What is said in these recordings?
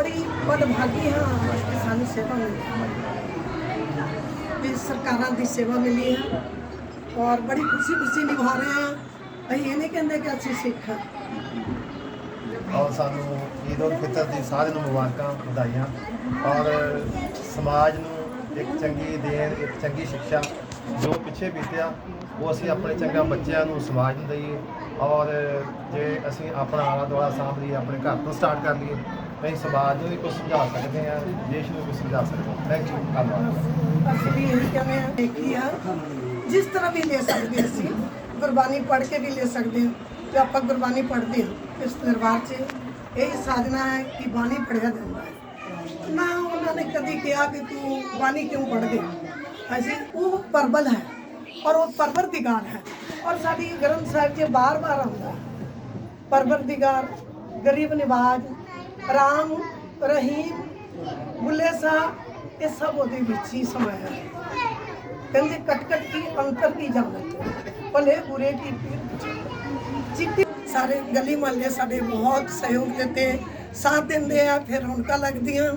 ਬੜੀ ਬਦਭਾਗੀ ਹਾਂ ਕਿ ਸਾਨੂੰ ਸੇਵਾ ਮਿਲੀ। ਵੀ ਸਰਕਾਰਾਂ ਦੀ ਸੇਵਾ ਮਿਲੀ ਹੈ ਔਰ ਬੜੀ ਖੁਸ਼ੀ ਖੁਸ਼ੀ ਨਿਭਾ ਰਹੇ ਹਾਂ। ਅਸੀਂ ਇਹ ਨਹੀਂ ਕਹਿੰਦੇ ਕਿ ਅਸੀਂ ਸਿੱਖ ਹਾਂ। ਔਰ ਸਾਨੂੰ ਈਦ ਉਲ ਫਿਤਰ ਦੀ ਸਾਰਿਆਂ ਨੂੰ ਮੁਬਾਰਕਾਂ ਵਧਾਈਆਂ ਔਰ ਸਮਾਜ ਨੂੰ ਇੱਕ ਚੰਗੀ ਦੇਣ, ਇੱਕ ਚੰਗੀ ਸਿੱਖਿਆ ਜੋ ਪਿੱਛੇ ਬੀਤਿਆ, ਉਹ ਅਸੀਂ ਆਪਣੇ ਚੰਗਾ ਬੱਚਿਆਂ ਨੂੰ ਸਮਾਜ ਨੂੰ ਦਈਏ ਔਰ ਜੇ ਅਸੀਂ ਆਪਣਾ ਆਲਾ ਦੁਆਲਾ ਸਾਂਭ ਲਈਏ, ਆਪਣੇ ਘਰ ਤੋਂ ਸਟਾਰਟ ਕਰ ਲਈਏ ਤਾਂ ਅਸੀਂ ਸਮਾਜ ਨੂੰ ਵੀ ਕੁਝ ਸਮਝਾ ਸਕਦੇ ਹਾਂ ਦੇਸ਼ ਨੂੰ ਵੀ ਸਮਝਾ ਸਕਦੇ ਹਾਂ ਥੈਂਕ ਯੂ ਧੰਨਵਾਦ ਅਸੀਂ ਵੀ ਇਹੀ ਕਹਿੰਦੇ ਹਾਂ ਦੇਖੀ ਆ ਜਿਸ ਤਰ੍ਹਾਂ ਵੀ ਲੈ ਸਕਦੇ ਅਸੀਂ ਗੁਰਬਾਣੀ ਪੜ੍ਹ ਕੇ ਵੀ ਲੈ ਸਕਦੇ ਹਾਂ ਤੇ ਆਪਾਂ ਗੁਰਬਾਣੀ ਪੜ੍ਹਦੇ ਹਾਂ ਇਸ ਦਰਬਾਰ 'ਚ ਇਹ ਸਾਧਨਾ ਹੈ ਕਿ ਬਾਣੀ ਪੜ੍ਹਿਆ ਜਾਂਦਾ ਹੈ ਨਾ ਉਹਨਾਂ ਨੇ ਕਦੀ ਕਿਹਾ ਕਿ ਤੂੰ ਬਾਣੀ ਕਿਉਂ ਪੜ੍ਹਦੇ ਅਸੀਂ ਉਹ ਪਰਬਲ ਹੈ ਔਰ ਉਹ ਪਰਵਰਦੀਗਾਰ ਹੈ ਔਰ ਸਾਡੀ ਗ੍ਰੰਥ ਸਾਹਿਬ 'ਚ ਬਾਰ-ਬਾਰ ਆਉਂਦਾ ਹੈ ਪਰਵਰਦੀਗਾਰ ਗਰੀਬ ਨਿਵਾਜ ਰਾਮ, ਰਹੀਮ ਬੁੱਲੇ ਸਾਹਿਬ ਇਹ ਸਭ ਉਹਦੇ ਵਿੱਚ ਹੀ ਸਮਾਇਆ ਹੈ। ਕਹਿੰਦੇ ਕਟਕਟ ਕੀ ਅੰਤਰ ਦੀ ਜਾਣਤ ਭਲੇ ਬੁਰੇ ਕੀ ਚਿੱਟੀ ਸਾਰੇ ਗਲੀ ਮਹੱਲੇ ਸਾਡੇ ਬਹੁਤ ਸਹਿਯੋਗ ਦਿੱਤੇ। ਸਾਥ ਦਿੰਦੇ ਆ, ਫਿਰ ਰੌਣਕਾਂ ਲੱਗਦੀਆਂ।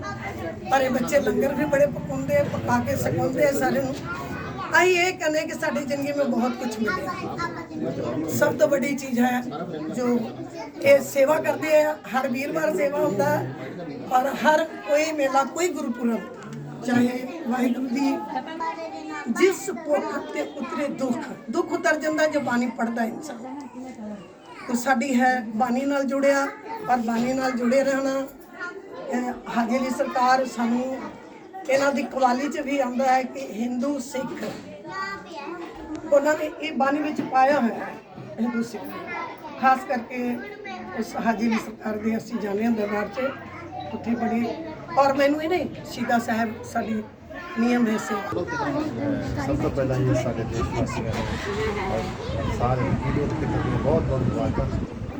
ਪਰ ਇਹ ਬੱਚੇ ਲੰਗਰ ਵੀ ਬੜੇ ਪਕਾਉਂਦੇ, ਪਕਾ ਕੇ ਸਿਖਾਉਂਦੇ ਆ ਸਾਰੇ ਨੂੰ। ਅਸੀਂ ਇਹ ਕਹਿੰਦੇ ਕਿ ਸਾਡੀ ਜ਼ਿੰਦਗੀ ਵਿੱਚ ਬਹੁਤ ਕੁਝ ਮਿਲਿਆ। ਸਭ ਤੋਂ ਵੱਡੀ ਚੀਜ਼ ਹੈ ਜੋ ਇਹ ਸੇਵਾ ਕਰਦੇ ਆ, ਹਰ ਵੀਰਵਾਰ ਸੇਵਾ ਹੁੰਦਾ ਹੈ, ਔਰ ਹਰ ਕੋਈ ਮੇਲਾ, ਕੋਈ ਗੁਰਪੁਰਬ, ਚਾਹੇ ਵਾਹਿਗੁਰੂ ਦੀ ਜਿਸ ਪੁੱਖ ਤੇ ਉਤਰੇ ਦੁੱਖ ਦੁੱਖ ਉਤਰ ਜਾਂਦਾ ਜੋ ਬਾਣੀ ਪੜਦਾ ਇਨਸਾਨ। ਤੇ ਸਾਡੀ ਹੈ ਬਾਣੀ ਨਾਲ ਜੁੜਿਆ, ਔਰ ਬਾਣੀ ਨਾਲ ਜੁੜੇ ਰਹਿਣਾ। ਇਹ ਹਾਜੀ ਸਰਕਾਰ ਸਾਨੂੰ ਇਹਨਾਂ ਦੀ ਕਵਾਲੀ 'ਚ ਵੀ ਆਉਂਦਾ ਹੈ ਕਿ ਹਿੰਦੂ ਸਿੱਖ ਉਹਨਾਂ ਨੇ ਇਹ ਬਾਣੀ ਵਿੱਚ ਪਾਇਆ ਹੋਇਆ ਹੈ ਹਿੰਦੂ ਸਿੱਖ ਖਾਸ ਕਰਕੇ ਉਸ ਹਾਜੀ ਅਲੀ ਸਰਕਾਰ ਦੇ ਅਸੀਂ ਜਾਂਦੇ ਹਾਂ ਦਰਬਾਰ 'ਚ, ਉੱਥੇ ਬੜੀ, ਔਰ ਮੈਨੂੰ ਇਹ ਨਹੀਂ ਸ਼ੀਦਾ ਸਾਹਿਬ ਸਾਡੀ ਨਿਯਮ ਹੈ ਸੇਵਾ। ਸਭ ਤੋਂ ਪਹਿਲਾਂ ਇਹ ਸਾਡੇ ਦੇਸ਼ ਵਾਸੀਆਂ ਨੂੰ ਸਾਰੇ ਈਦ ਉਲ ਬਹੁਤ ਬਹੁਤ ਮੁਬਾਰਕਾਂ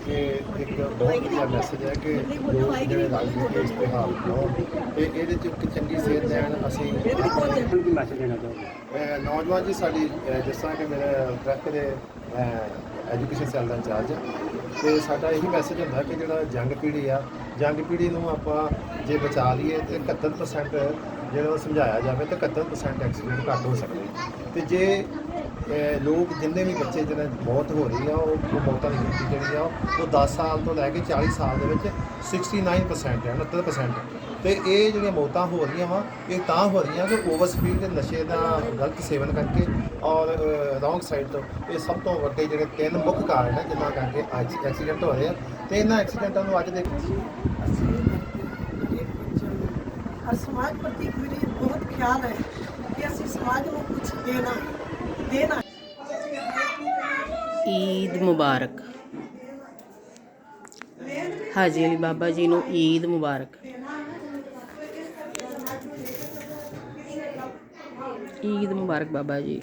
ਕਿ ਇੱਕ ਬਹੁਤ ਵਧੀਆ ਮੈਸੇਜ ਹੈ ਕਿ ਲੋਕ ਜਿਹੜੇ ਰਲ ਮਿਲ ਕੇ ਇਸ ਤਿਉਹਾਰ ਨੂੰ ਮਨਾਉਣ ਤੇ ਇਹਦੇ ਚ ਇੱਕ ਚੰਗੀ ਸੇਧ ਲੈਣ ਅਸੀਂ ਕੀ ਮੈਸੇਜ ਦੇਣਾ ਚਾਹੋਗੇ? ਅਹ ਨੌਜਵਾਨ ਜੀ ਸਾਡੀ ਜਿਸ ਤਰ੍ਹਾਂ ਕਿ ਮੇਰੇ ਟਰੱਕ ਦੇ ਐਜੂਕੇਸ਼ਨ ਸੈੱਲ ਦਾ ਇੰਚਾਰਜ ਹੈ। ਤੇ ਸਾਡਾ ਇਹੀ ਮੈਸੇਜ ਹੁੰਦਾ ਕਿ ਜਿਹੜਾ ਜੰਗ ਪੀੜ੍ਹੀ ਆ ਜੰਗ ਪੀੜ੍ਹੀ ਨੂੰ ਆਪਾਂ ਜੇ ਬਚਾ ਲਈਏ ਤੇ 71% ਜਿਹੜਾ ਸਮਝਾਇਆ ਜਾਵੇ ਤੇ 71% ਐਕਸੀਡੈਂਟ ਘੱਟ ਹੋ ਸਕਦੇ ਤੇ ਜੇ ਲੋਕ ਜਿੰਨੇ ਵੀ ਬੱਚੇ ਜਿਹੜੇ ਮੌਤ ਹੋ ਰਹੀ ਆ, ਉਹ ਉਹ ਮੌਤਾਂ ਦੀ ਗਿਣਤੀ ਜਿਹੜੀ ਆ ਉਹ 10 ਸਾਲ ਤੋਂ ਲੈ ਕੇ 40 ਸਾਲ ਦੇ ਵਿੱਚ 69% ਹੈ 69% ਤੇ ਇਹ ਜਿਹੜੀਆਂ ਮੌਤਾਂ ਹੋ ਰਹੀਆਂ ਵਾ, ਇਹ ਤਾਂ ਹੋ ਰਹੀਆਂ ਕਿ ਓਵਰ ਸਪੀਡ ਨਸ਼ੇ ਦਾ ਗਲਤ ਸੇਵਨ ਕਰਕੇ ਔਰ ਰੋਂਗ ਸਾਈਡ ਤੋਂ ਇਹ ਸਭ ਤੋਂ ਵੱਡੇ ਜਿਹੜੇ ਤਿੰਨ ਮੁੱਖ ਕਾਰਨ ਹੈ, ਜਿਨ੍ਹਾਂ ਕਰਕੇ ਅੱਜ ਐਕਸੀਡੈਂਟ ਹੋ ਰਹੇ ਆ। ਤੇ ਇਹਨਾਂ ਐਕਸੀਡੈਂਟਾਂ ਨੂੰ ਅੱਜ ਦੇ ਅਸੀਂ ਸਮਾਜ ਪ੍ਰਤੀ ਮੇਰੀ ਬਹੁਤ ਖਿਆਲ ਹੈ ਕਿ ਅਸੀਂ ਸਮਾਜ ਨੂੰ ਕੁਝ ਦੇਣਾ ਦੇਣਾ ਈਦ ਮੁਬਾਰਕ। ਹਾਜੀ ਅਲੀ ਬਾਬਾ ਜੀ ਨੂੰ ਈਦ ਮੁਬਾਰਕ। ਈਦ ਮੁਬਾਰਕ ਬਾਬਾ ਜੀ।